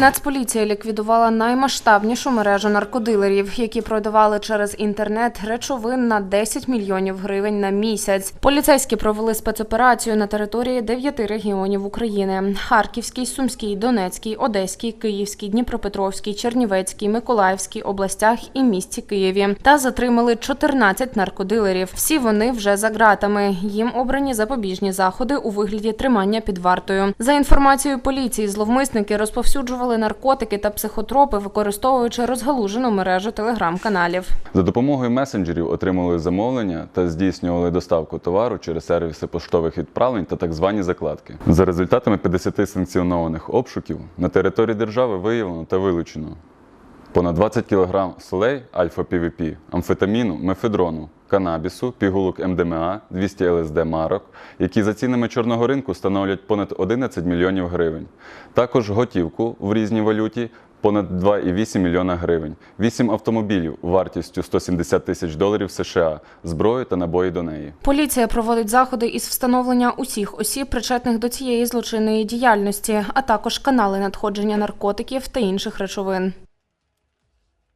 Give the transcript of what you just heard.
Нацполіція ліквідувала наймасштабнішу мережу наркодилерів, які продавали через інтернет речовин на 10 мільйонів гривень на місяць. Поліцейські провели спецоперацію на території дев'яти регіонів України: Харківський, Сумський, Донецький, Одеський, Київський, Дніпропетровський, Чернівецький, Миколаївський областях і місті Києві. Та затримали 14 наркодилерів. Всі вони вже за ґратами. Їм обрані запобіжні заходи у вигляді тримання під вартою. За інформацією поліції, зловмисники розповсюджували наркотики та психотропи, використовуючи розгалужену мережу телеграм-каналів. За допомогою месенджерів отримували замовлення та здійснювали доставку товару через сервіси поштових відправлень та так звані закладки. За результатами 50 санкціонованих обшуків на території держави виявлено та вилучено понад 20 кг солей альфа-ПВП, амфетаміну, мефедрону, канабісу, пігулок МДМА, 200 ЛСД марок, які за цінами чорного ринку становлять понад 11 мільйонів гривень. Також готівку в різній валюті понад 2,8 мільйона гривень, 8 автомобілів вартістю 170 тисяч доларів США, зброю та набої до неї. Поліція проводить заходи із встановлення усіх осіб, причетних до цієї злочинної діяльності, а також канали надходження наркотиків та інших речовин.